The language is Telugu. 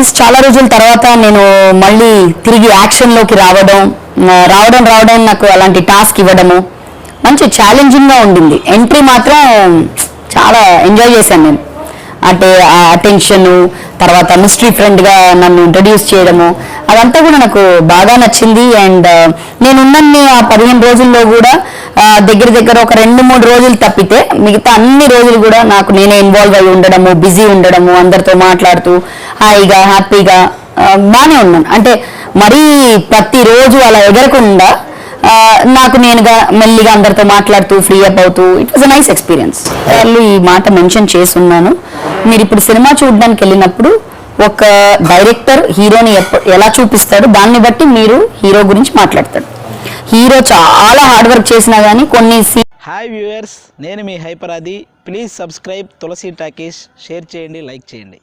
నైస్ చాలా రోజుల తర్వాత నేను మళ్ళీ తిరిగి యాక్షన్లోకి రావడం రావడం రావడం నాకు అలాంటి టాస్క్ ఇవ్వడము మంచి ఛాలెంజింగ్గా ఉండింది. ఎంట్రీ మాత్రం చాలా ఎంజాయ్ చేశాను నేను. అంటే ఆ అటెన్షన్ తర్వాత మిస్టరీ ఫ్రెండ్గా నన్ను ఇంట్రడ్యూస్ చేయడము అదంతా కూడా నాకు బాగా నచ్చింది. అండ్ నేనున్నన్ని ఆ పదిహేను రోజుల్లో కూడా దగ్గర దగ్గర ఒక రెండు మూడు రోజులు తప్పితే మిగతా అన్ని రోజులు కూడా నాకు నేనే ఇన్వాల్వ్ అయి ఉండడము బిజీ ఉండడము అందరితో మాట్లాడుతూ హాయిగా హ్యాపీగా బాగానే ఉన్నాను. అంటే మరీ ప్రతిరోజు అలా ఎగరకుండా నాకు నేనుగా మెల్లిగా అందరితో మాట్లాడుతూ ఫ్రీ అప్ అవుతూ it was a nice experience వాళ్ళు ఈ మాట మెన్షన్ చేస్తున్నాను. మీరు ఇప్పుడు సినిమా చూడడానికి వెళ్ళినప్పుడు ఒక డైరెక్టర్ హీరోని ఎలా చూపిస్తాడు? దాన్ని బట్టి మీరు హీరో గురించి మాట్లాడతాడు హీరో చాలా హార్డ్ వర్క్ చేసినా కానీ కొన్ని సీ హాయ్ వ్యూవర్స్ నేను మీ Hyper Aadi. Please subscribe Tulasi talkies. Share చేయండి లైక్ చేయండి.